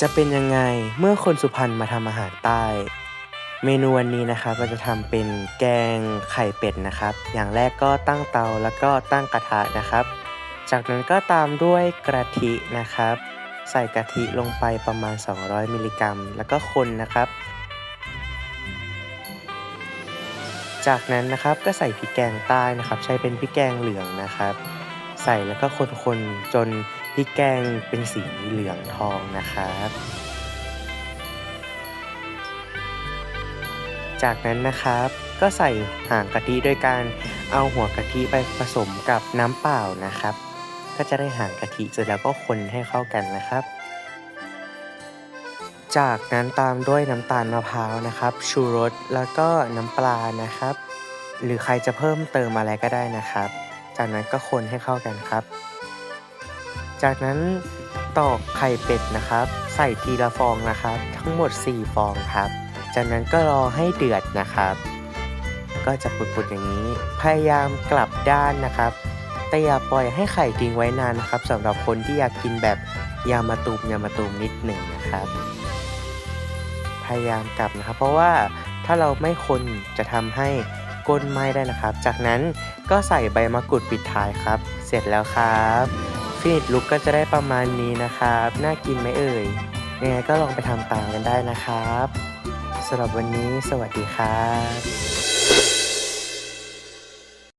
จะเป็นยังไงเมื่อคนสุพรรณมาทำอาหารใต้ เมนูวันนี้นะครับเราจะทำเป็นแกงไข่เป็ดนะครับ อย่างแรกก็ตั้งเตาแล้วก็ตั้งกระทะนะครับ จากนั้นก็ตามด้วยกะทินะครับ ใส่กะทิลงไปประมาณ 200 มิลลิกรัม แล้วก็คนนะครับ จากนั้นนะครับก็ใส่พริกแกงใต้นะครับ ใช้เป็นพริกแกงเหลืองนะครับ ใส่แล้วก็คนๆจนพริกแกงเป็นสีเหลืองทองนะครับจากนั้นนะครับก็ใส่หางกะทิโดยการเอาหัวกะทิไปผสมกับน้ำเปล่านะครับ ก็จะได้หางกะทิเสร็จแล้วก็คนให้เข้ากันนะครับ จากนั้นตามด้วยน้ำตาลมะพร้าวนะครับ ชูรสแล้วก็น้ำปลานะครับ หรือใครจะเพิ่มเติมอะไรก็ได้นะครับ จากนั้นก็คนให้เข้ากันครับ จากนั้นตอกไข่เป็ดนะครับ ใส่ทีละฟองนะครับ ทั้งหมด 4 ฟองครับ จากนั้นก็รอให้เดือดนะครับ ก็จะปุดๆอย่างนี้ พยายามกลับด้านนะครับ แต่อย่าปล่อยให้ไข่ทิ้งไว้นานนะครับสำหรับคนที่อยากกินแบบยามาตูมยามาตูมนิดหนึ่งนะครับ พยายามกลับนะครับ เพราะว่าถ้าเราไม่คนจะทำให้ก้นไหม้ได้นะครับ จากนั้นก็ใส่ใบมะกรูดปิดท้ายครับ เสร็จแล้วครับ ฟินิชลุกก็จะได้ประมาณนี้นะครับ น่ากินไหมเอ่ย ยังไงก็ลองไปทำตามกันได้นะครับสำหรับวันนี้สวัสดีครับ